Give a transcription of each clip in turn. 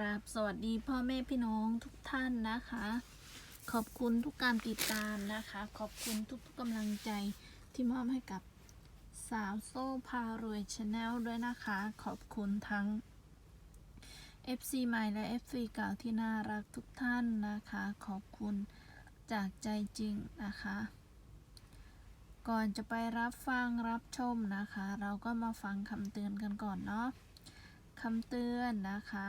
ราบสวัสดีพ่อแม่พี่น้องทุกท่านนะคะ ขอบคุณทุกการติดตามนะคะ ขอบคุณทุกๆกำลังใจที่มอบให้กับสาวโซ่พารวยชาแนลด้วยนะคะ ขอบคุณทั้ง FC ใหม่และ FC เก่าที่น่ารักทุกท่านนะคะ ขอบคุณจากใจจริงนะคะ ก่อนจะไปรับฟังรับชมนะคะ เราก็มาฟังคำเตือนกันก่อนเนาะคำเตือนนะคะ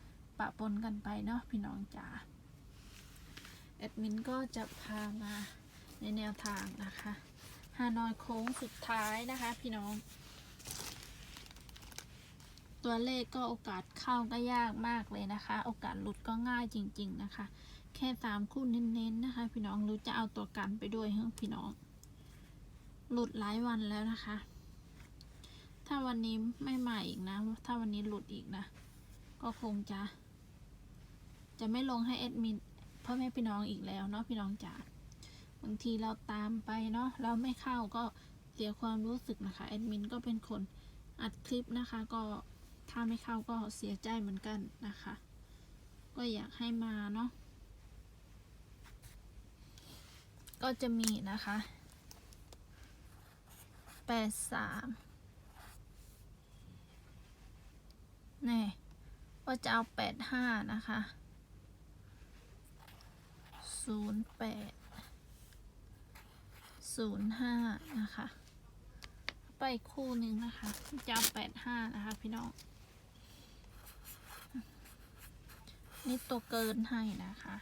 ปะปนกันไปเนาะพี่น้องจ๋าแอดมินก็จะพามาในแนวทางนะคะฮานอยโค้งสุดท้ายนะคะ พี่น้อง ตัวเลขก็โอกาสเข้าก็ยากมากเลยนะคะ โอกาสหลุดก็ง่ายจริง ๆนะคะ แค่ตามคู่เน้นๆนะคะ พี่น้องรู้จะเอาตัวกันไปด้วยเฮ้ยพี่น้อง หลุดหลายวันแล้วนะคะ ถ้าวันนี้ไม่มาอีกนะ ถ้าวันนี้หลุดอีกนะ ก็คงจะ จะไม่ลงให้แอดมินพ่อแม่พี่น้องอีกแล้วเนาะพี่น้องจ๋าบางทีเราตามไปเนาะเราไม่เข้าก็เสียความรู้สึกนะคะแอดมินก็เป็นคนอัดคลิปนะคะ ก็ถ้าไม่เข้าก็เสียใจเหมือนกันนะคะ ก็อยากให้มาเนาะก็จะมีนะคะแปดสามแน่ว่าจะเอาแปดห้านะคะ ศูนย์แปดศูนย์ห้านะคะ ไปคู่หนึ่งนะคะจะแปดห้านะคะพี่น้อง นี่ตัวเกินให้นะคะ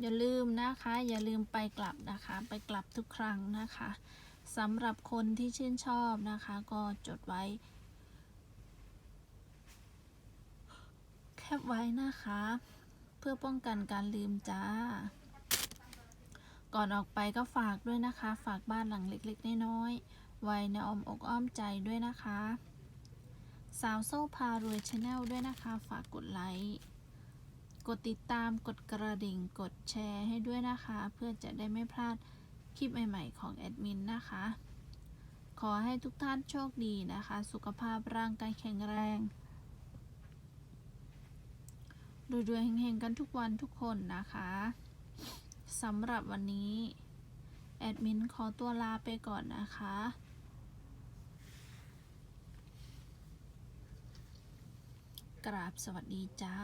อย่าลืมนะคะ อย่าลืมไปกลับนะคะ ไปกลับทุกครั้งนะคะสำหรับคนที่ชื่นชอบนะคะ ก็จดไว้ แค ปไว้นะคะ เพื่อป้องกันการลืมจ้า ก่อนออกไปก็ฝากด้วยนะคะ ฝากบ้านหลังเล็กๆน้อยๆไว้ในอ้อมอกอ้อมใจด้วยนะคะ สาวโซ่พารวยชาแนลด้วยนะคะ ฝากกดไลค์กดติดตามกดกระดิ่งกดแชร์ให้ด้วยนะคะ เพื่อจะได้ไม่พลาดคลิปใหม่ๆของแอดมินนะคะ ขอให้ทุกท่านโชคดีนะคะ สุขภาพร่างกายแข็งแรง รวยๆเฮงๆกันทุกวันทุกคนนะคะสำหรับวันนี้ แอดมินขอตัวลาไปก่อนนะคะ กราบสวัสดีจ้า